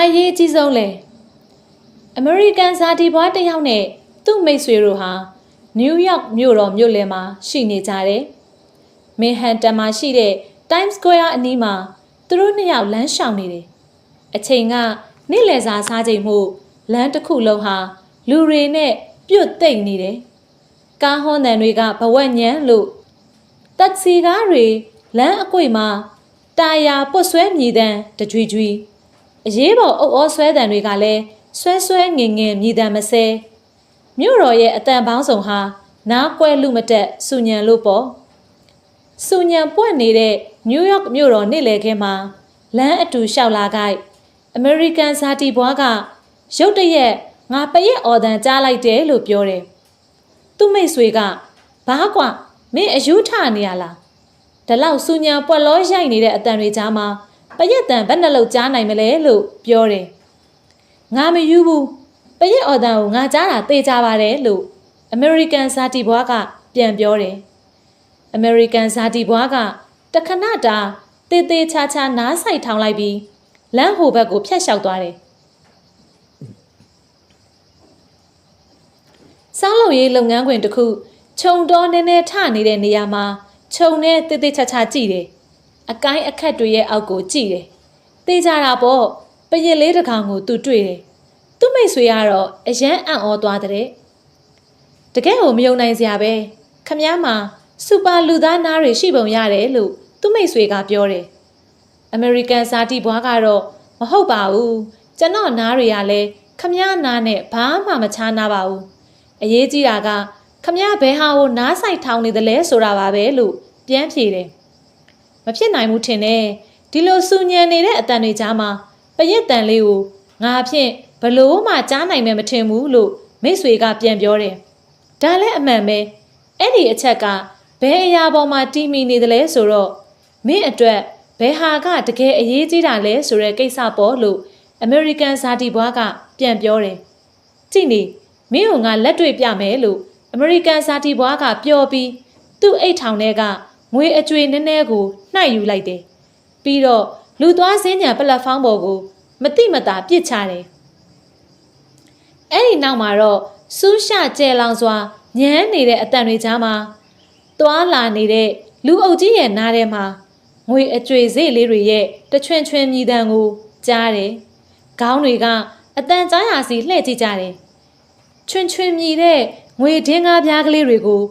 အရေးအကြီးဆုံးလဲအမေရိကန်ဇာတိဘွားတစ်ယောက်နဲ့သူ့မိတ်ဆွေတို့ဟာနယူးယောက်မြို့တော်မြို့လယ်မှာရှိနေကြတယ်မင်ဟန်တန်မှာရှိတဲ့ Times Square အနီးမှာသူတို့နှစ်ယောက်လမ်းရှောင်နေတယ်အချိန်ကနေ့လယ်စာစားချိန်မှုလမ်းတစ်ခုလုံးဟာလူတွေနဲ့ပြုတ်သိမ့်နေတယ်ကားဟွန်းတန်တွေကဘဝညံလို့တက်စီကားတွေလမ်းအကွေ့မှာတာယာပွတ်ဆွဲမြည်တမ်းတကြွီကြွီ အရေးပေါ်အုပ်အောဆွဲတံတွေကလည်းဆွဲဆွဲငင်ငင်မြည်တမ်းမစဲမြို့တော်ရဲ့အတန်ပေါင်းဆောင်ဟာနားကွဲလူမတက်စူညံလို့ပေါ့စူညံပွက်နေတဲ့နယူးယောက်မြို့တော်နေ့လယ်ခင်းမှာလမ်းအတူလျှောက်လာကြအမေရိကန်ဇာတိဘွားကရုတ်တရက်ငါပရက်အော်တန်ကြားလိုက်တယ်လို့ပြောတယ်သူ့မိတ်ဆွေကဘာကွာမင်းအယူထနေရလားဒါလောက်စူညာပွက်လောရိုက်နေတဲ့အတန်တွေကြားမှာ ပရက်တန်ဘယ်နှလုံးကြားနိုင်မလဲလို့ပြောတယ်ငါမယူဘူးပရက်အော်တန်ကိုငါကြားတာသိကြပါတယ်လို့အမေရိကန်ဇာတိဘွားကပြန်ပြောတယ်အမေရိကန်ဇာတိဘွားကတခဏတာတေးသေးချာချာနားဆိုင်ထောင်လိုက်ပြီးလမ်းဟိုဘက်ကိုဖျက်လျှောက်သွားတယ်စောင်းလုံရေးလုပ်ငန်းခွင်တစ်ခုခြုံတော်နည်းနည်းထနေတဲ့နေရာမှာခြုံနဲ့တေးသေးချာချာကြည့်တယ် အကိုင်းအခက်တွေရဲ့အောက်ကိုကြည့်တယ်တေးကြတာပေါ့ပရင်လေးတစ်ကောင်ကိုသူတွေ့တယ်သူ့မိတ်ဆွေကတော့အရန်အံ့ဩသွားတဲ့တကယ်ကိုမယုံနိုင်စရာပဲခမည်းမှာစူပါလူသားနားတွေရှိပုံရတယ်လို့သူ့မိတ်ဆွေကပြောတယ်အမေရိကန်ဇာတိဘွားကတော့မဟုတ်ပါဘူးကျွန်တော်နားတွေကလည်းခမည်းနားနဲ့ဘာမှမချားနာပါဘူးအရေးကြီးတာကခမည်းဘဲဟာကိုနားဆိုင်ထောင်နေတယ်လဲဆိုတာပါပဲလို့ပြန်ဖြေတယ် မဖြစ်နိုင်ဘူးထင်တယ်ဒီလိုစူညံနေတဲ့အတန်တွေကြားမှာပရက်တန်လေးကိုငါဖြင့်ဘလို့မှကြားနိုင်မယ်မထင်ဘူးလို့မိတ်ဆွေကပြန်ပြောတယ်ဒါလည်းအမှန်ပဲအဲ့ဒီအချက်ကဘယ်အရာပေါ်မှာတီးမိနေတယ်လဲဆိုတော့မင်းအတွက်ဘယ်ဟာကတကယ်အရေးကြီးတာလဲဆိုတဲ့ကိစ္စပေါ်လို့အမေရိကန်ဇာတိဘွားကပြန်ပြောတယ်ကြည့်နေမင်းကငါလက်တွေ့ပြမယ်လို့အမေရိကန်ဇာတိဘွားကပြောပြီးသူ့အိတ်ထောင်ထဲက ငွေအကြွေနည်းနည်းကိုနှိုက်ယူလိုက်တယ်ပြီးတော့လူသွားစင်းညာပလက်ဖောင်းပေါ်ကိုမတိမတာပြစ်ချတယ်အဲ့ဒီနောက်မှာတော့စူးရှကျဲလောင်စွာညမ်းနေတဲ့အတန်တွေကြားမှာသွားလာနေတဲ့လူအုပ်ကြီးရဲ့နားထဲမှာငွေအကြွေစေ့လေးတွေရဲ့တချွင်ချွင်မြည်တမ်းကိုကြားတယ်။ခေါင်းတွေကအတန်ကြားရစီလှည့်ကြည့်ကြတယ်။ချွင်ချွင်မြည်တဲ့ငွေဒင်းကားပြားကလေးတွေကို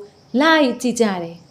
လိုက်ကြည့်ကြတယ်။